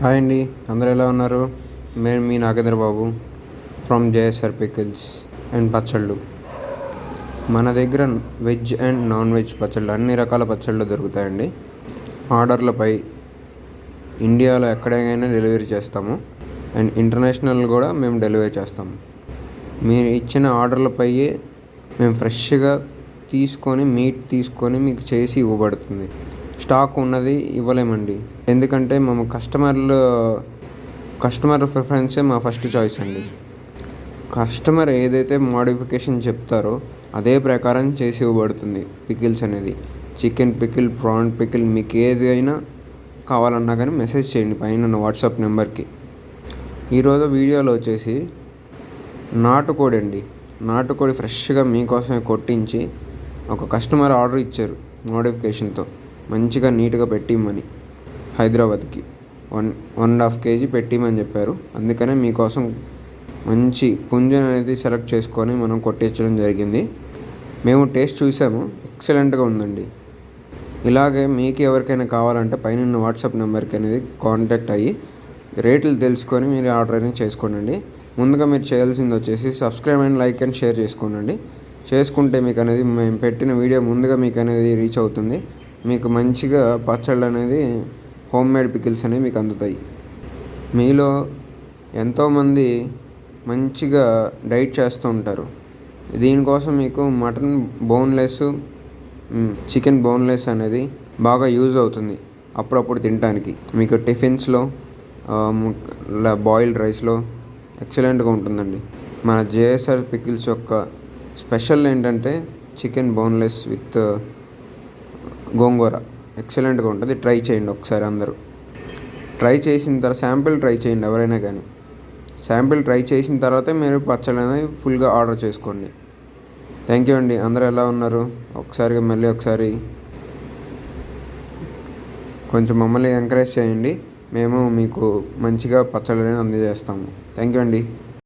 Hi అండి. అందరూ ఎలా ఉన్నారు? మేము మీ Nagendra Babu from JSR pickles and పచ్చళ్ళు. మన దగ్గర వెజ్ అండ్ నాన్ వెజ్ పచ్చళ్ళు అన్ని రకాల పచ్చళ్ళు దొరుకుతాయండి. ఆర్డర్లపై ఇండియాలో ఎక్కడైనా డెలివరీ చేస్తాము. అండ్ ఇంటర్నేషనల్ కూడా మేము డెలివరీ చేస్తాము. మీరు ఇచ్చిన ఆర్డర్లపై మేము ఫ్రెష్గా తీసుకొని మీట్ తీసుకొని మీకు చేసి ఇవ్వబడుతుంది. స్టాక్ ఉన్నది ఇవ్వలేమండి. ఎందుకంటే మేము కస్టమర్లు కస్టమర్ ప్రిఫరెన్సే మా ఫస్ట్ చాయిస్ అండి. కస్టమర్ ఏదైతే మోడిఫికేషన్ చెప్తారో అదే ప్రకారం చేసి ఇవ్వబడుతుంది పికిల్స్ అనేది. చికెన్ పికిల్ ప్రాన్ పికిల్ మీకు ఏదైనా కావాలన్నా కానీ మెసేజ్ చేయండి పైన ఉన్న వాట్సాప్ నెంబర్కి. ఈరోజు వీడియోలో వచ్చేసి నాటుకోడి అండి. నాటుకోడి ఫ్రెష్గా మీకోసమే కొట్టించి ఒక కస్టమర్ ఆర్డర్ ఇచ్చారు మోడిఫికేషన్తో. మంచిగా నీట్గా పెట్టిమ్మని హైదరాబాద్కి. One one and half KG పెట్టిమని చెప్పారు. అందుకనే మీకోసం మంచి పుంజన్ అనేది సెలెక్ట్ చేసుకొని మనం కొట్టించడం జరిగింది. మేము టేస్ట్ చూసాము. ఎక్సలెంట్గా ఉందండి. ఇలాగే మీకు ఎవరికైనా కావాలంటే పైన వాట్సాప్ నెంబర్కి అనేది కాంటాక్ట్ అయ్యి రేట్లు తెలుసుకొని మీరు ఆర్డర్ అనేది చేసుకోండి ముందుగా మీరు చేయాల్సింది వచ్చేసి subscribe and like and share చేసుకోండి చేసుకుంటే మీకు అనేది మేము పెట్టిన వీడియో ముందుగా మీకు అనేది రీచ్ అవుతుంది. మీకు మంచిగా పచ్చళ్ళు అనేది హోమ్ మేడ్ పికిల్స్ అనేవి మీకు అందుతాయి. మీలో ఎంతోమంది మంచిగా డైట్ చేస్తూ ఉంటారు. దీనికోసం మీకు మటన్ బోన్లెస్ చికెన్ బోన్లెస్ అనేది బాగా యూజ్ అవుతుంది అప్పుడప్పుడు తినడానికి మీకు టిఫిన్స్లో బాయిల్డ్ రైస్లో ఎక్సలెంట్గా ఉంటుందండి. మన జేఎస్ఆర్ పికిల్స్ యొక్క స్పెషల్ ఏంటంటే చికెన్ బోన్లెస్ విత్ గోంగూర. ఎక్సలెంట్గా ఉంటుంది. ట్రై చేయండి ఒకసారి అందరూ. ట్రై చేసిన తర్వాత శాంపిల్ ట్రై చేయండి ఎవరైనా కానీ. శాంపిల్ ట్రై చేసిన తర్వాతే మీరు పచ్చడి అనేది ఫుల్గా ఆర్డర్ చేసుకోండి. థ్యాంక్ యూ అండి. అందరూ ఎలా ఉన్నారు? ఒకసారిగా మళ్ళీ ఒకసారి కొంచెం మమ్మల్ని ఎంకరేజ్ చేయండి. మేము మీకు మంచిగా పచ్చడి అనేది అందజేస్తాము. థ్యాంక్ యూ అండి.